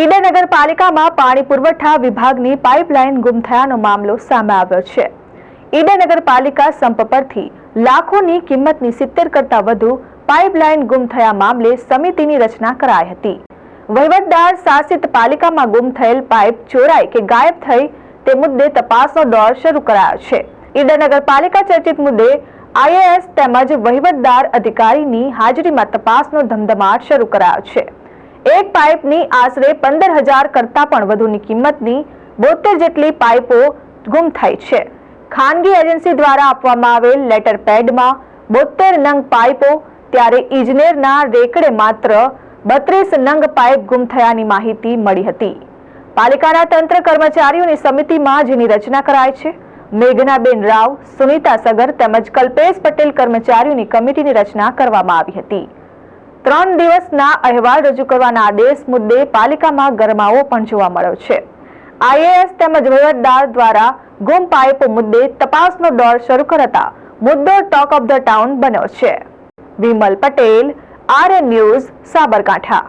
ઈડર નગરપાલિકામાં પાણી પુરવઠા વિભાગની પાઇપલાઇન ગુમ થયાનો મામલો સામે આવ્યો છે. ઈડર નગરપાલિકા સંપ પરથી લાખોની કિંમતની સિત્તેર કરતાં વધુ પાઇપલાઇન ગુમ થયા મામલે સમિતિની રચના કરાઈ હતી. વહીવટદાર શાસિત પાલિકામાં ગુમ થયેલ પાઇપ ચોરાઈ કે ગાયબ થઈ તે મુદ્દે તપાસનો દોર શરૂ કરાયો છે. ઈડર નગરપાલિકા ચર્ચિત મુદ્દે આઈએએસ તેમજ વહીવટદાર અધિકારીની હાજરીમાં તપાસનો ધમધમાટ શરૂ કરાયો છે. એક પાઇપની આશરે પંદર હજાર કરતાં પણ વધુની કિંમતની બોતેર જેટલી પાઇપો ગુમ થઈ છે. ખાનગી એજન્સી દ્વારા આપવામાં આવેલ લેટર પેડમાં બોતેર નંગ પાઇપો, ત્યારે ઇજનેરના રેકડે માત્ર બત્રીસ નંગ પાઇપ ગુમ થયાની માહિતી મળી હતી. પાલિકાના તંત્ર કર્મચારીઓની સમિતિમાં જેની રચના કરાય છે, મેઘનાબેન રાવ, સુનીતા સગર તેમજ કલ્પેશ પટેલ કર્મચારીઓની કમિટીની રચના કરવામાં આવી હતી. ત્રણ દિવસના અહેવાલ રજૂ કરવાના આદેશ મુદ્દે પાલિકામાં ગરમાવો પણ જોવા મળ્યો છે. આઈએએસ તેમજ વહીવટદાર દ્વારા ગુમ પાઇપ મુદ્દે તપાસનો દોર શરૂ કરતા મુદ્દો ટોક ઓફ ધ ટાઉન બન્યો છે. Vimal Patel, RN news, Sabarkantha.